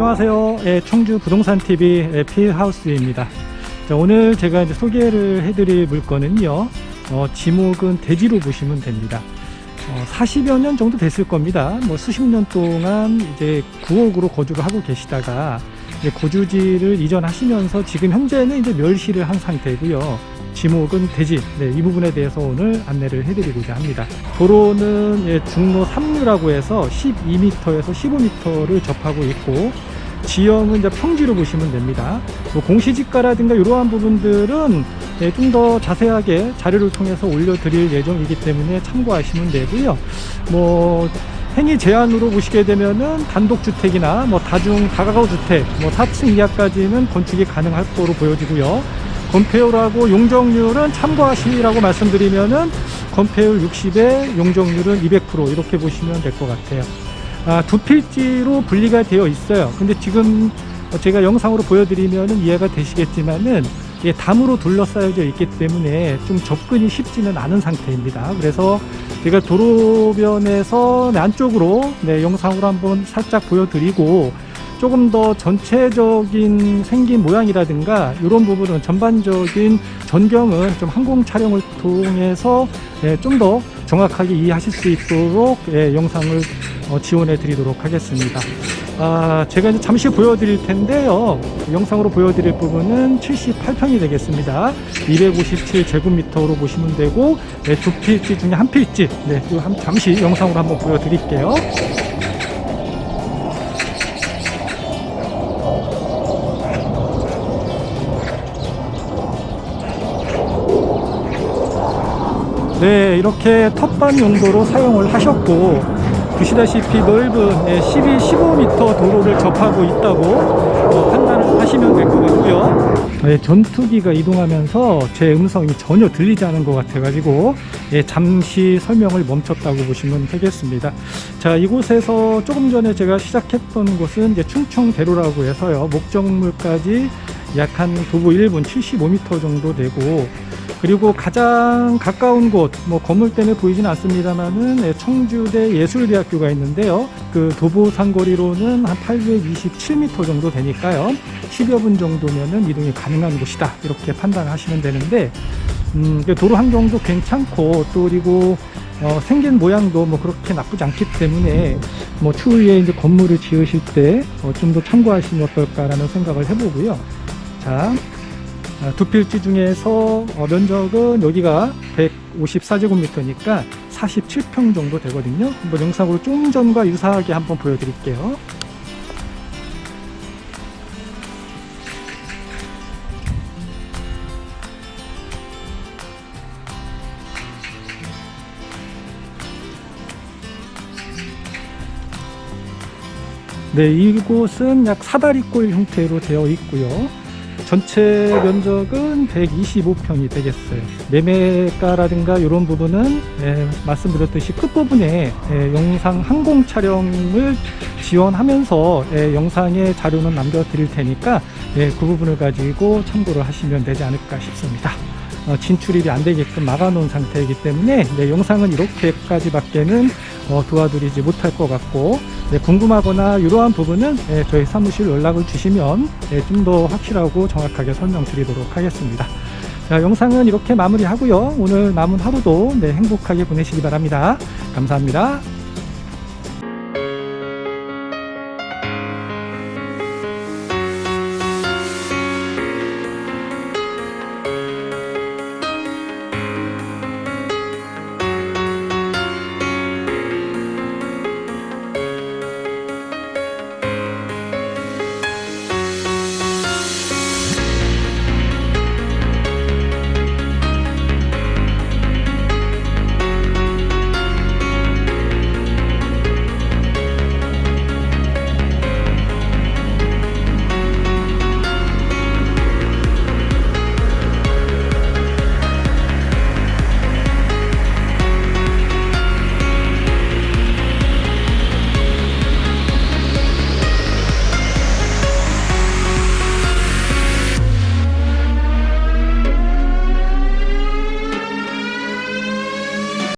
안녕하세요. 예, 청주 부동산 TV 예, 필하우스입니다. 자, 오늘 제가 이제 소개를 해드릴 물건은요. 어, 지목은 대지로 보시면 됩니다. 어, 40여 년 정도 됐을 겁니다. 뭐 수십 년 동안 이제 구옥으로 거주를 하고 계시다가 이제 거주지를 이전하시면서 지금 현재는 이제 멸시를 한 상태고요. 지목은 대지. 네, 이 부분에 대해서 오늘 안내를 해드리고자 합니다. 도로는 예, 중로 3루라고 해서 12m에서 15m를 접하고 있고 지형은 이제 평지로 보시면 됩니다. 뭐 공시지가라든가 이러한 부분들은 예, 좀 더 자세하게 자료를 통해서 올려드릴 예정이기 때문에 참고하시면 되고요. 뭐 행위 제한으로 보시게 되면은 단독주택이나 뭐 다중 다가구 주택 뭐 4층 이하까지는 건축이 가능할 거로 보여지고요. 건폐율하고 용적률은 참고하시라고 말씀드리면은 건폐율 60에 용적률은 200% 이렇게 보시면 될 것 같아요. 아, 두 필지로 분리가 되어 있어요. 근데 지금 제가 영상으로 보여드리면은 이해가 되시겠지만은 이게 담으로 둘러싸여져 있기 때문에 좀 접근이 쉽지는 않은 상태입니다. 그래서 제가 도로변에서 네, 안쪽으로 네, 영상으로 한번 살짝 보여드리고 조금 더 전체적인 생긴 모양이라든가 이런 부분은 전반적인 전경은 좀 항공 촬영을 통해서 예, 좀더 정확하게 이해하실 수 있도록 예, 영상을 어, 지원해 드리도록 하겠습니다. 아, 제가 이제 잠시 보여드릴 텐데요. 영상으로 보여드릴 부분은 78평이 되겠습니다. 257제곱미터로 보시면 되고, 네, 두 필지 중에 한 필지, 네, 또 한, 잠시 영상으로 한번 보여드릴게요. 네, 이렇게 텃밭 용도로 사용을 하셨고 보시다시피 넓은 예, 12, 15m 도로를 접하고 있다고 어, 판단을 하시면 될 것 같고요. 예, 전투기가 이동하면서 제 음성이 전혀 들리지 않은 것 같아가지고 예, 잠시 설명을 멈췄다고 보시면 되겠습니다. 자, 이곳에서 조금 전에 제가 시작했던 곳은 이제 충청대로라고 해서요. 목적물까지 약 한 도보 1분 75m 정도 되고 그리고 가장 가까운 곳, 뭐 건물 때문에 보이진 않습니다만은 예, 청주대 예술대학교가 있는데요. 그 도보 상거리로는 한 827m 정도 되니까요. 10여 분 정도면은 이동이 가능한 곳이다. 이렇게 판단하시면 되는데, 음, 그 도로 환경도 괜찮고 또 그리고 어, 생긴 모양도 뭐 그렇게 나쁘지 않기 때문에 뭐 추후에 이제 건물을 지으실 때 어, 좀더 참고하시면 어떨까라는 생각을 해보고요. 자, 아, 두 필지 중에서 어, 면적은 여기가 154제곱미터니까 47평 정도 되거든요. 한번 영상으로 좀 전과 유사하게 한번 보여드릴게요. 네, 이곳은 약 사다리꼴 형태로 되어 있고요. 전체 면적은 125평이 되겠어요. 매매가라든가 이런 부분은 예, 말씀드렸듯이 끝부분에 예, 영상 항공 촬영을 지원하면서 예, 영상의 자료는 남겨드릴 테니까 예, 그 부분을 가지고 참고를 하시면 되지 않을까 싶습니다. 어, 진출입이 안 되게끔 막아놓은 상태이기 때문에 네, 영상은 이렇게까지밖에는 어, 도와드리지 못할 것 같고 네, 궁금하거나 이러한 부분은 네, 저희 사무실 연락을 주시면 네, 좀더 확실하고 정확하게 설명드리도록 하겠습니다. 자, 영상은 이렇게 마무리하고요. 오늘 남은 하루도 네, 행복하게 보내시기 바랍니다. 감사합니다.